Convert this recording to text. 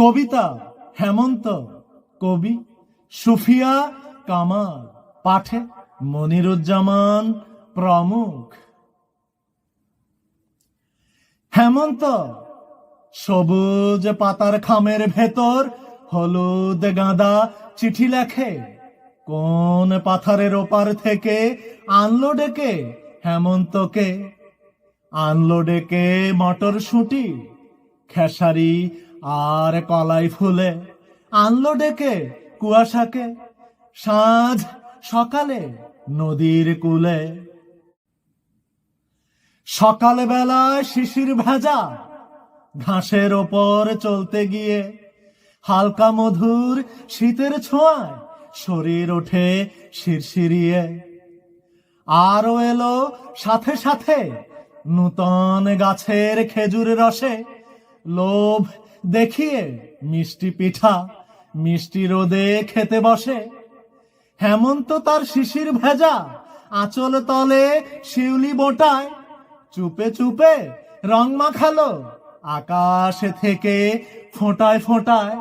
কবিতা হেমন্ত, কবি সুফিয়া কামাল, পাঠে মনিরুজ্জামান প্রমুখ। হেমন্ত, সবুজ পাতার খামের ভেতর হলুদ গাঁদা চিঠি লেখে, কোন পাথারের ওপার থেকে আনলো ডেকে হেমন্তকে? আনলো ডেকে মটর শুঁটি খেসারি আর কলাই ফুলে আনলো ডেকে, কুয়াশাকে। সাঁঝ সকালে নদীর কূলে। সকালবেলায় শিশির ভেজা ঘাসের ওপর চলতে গিয়ে, হালকা মধুর শীতের ছোঁয়ায় শরীর ওঠে শিরশিরিয়ে। আরও এলো সাথে সাথে নূতন গাছের খেজুর রসে, লোভ দেখিয়ে মিষ্টি পিঠা, মিষ্টি রোদে খেতে বসে। হেমন্ত তার শিশির ভেজা, আঁচল তলে শিউলি বোটায়। চুপে চুপে রং মাখালো, আকাশে থেকে ফোঁটায় ফোঁটায়।